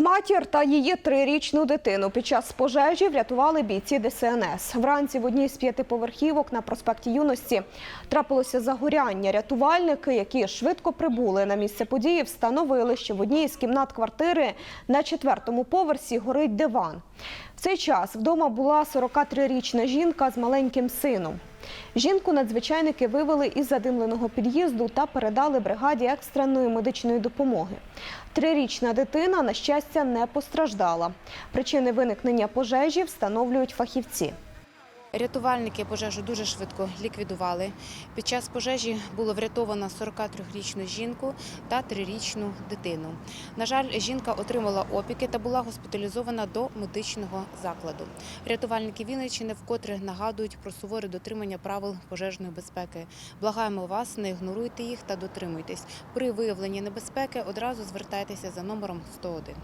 Матір та її трирічну дитину під час пожежі врятували бійці ДСНС. Вранці в одній з п'ятиповерхівок на проспекті Юності трапилося загоряння. Рятувальники, які швидко прибули на місце події, встановили, що в одній з кімнат квартири на четвертому поверсі горить диван. В цей час вдома була 43-річна жінка з маленьким сином. Жінку надзвичайники вивели із задимленого під'їзду та передали бригаді екстреної медичної допомоги. Трирічна дитина, на щастя, не постраждала. Причини виникнення пожежі встановлюють фахівці. Рятувальники пожежу дуже швидко ліквідували. Під час пожежі було врятовано 43-річну жінку та 3-річну дитину. На жаль, жінка отримала опіки та була госпіталізована до медичного закладу. Рятувальники Вінниччини вкотре нагадують про суворе дотримання правил пожежної безпеки. Благаємо вас, не ігноруйте їх та дотримуйтесь. При виявленні небезпеки одразу звертайтеся за номером 101.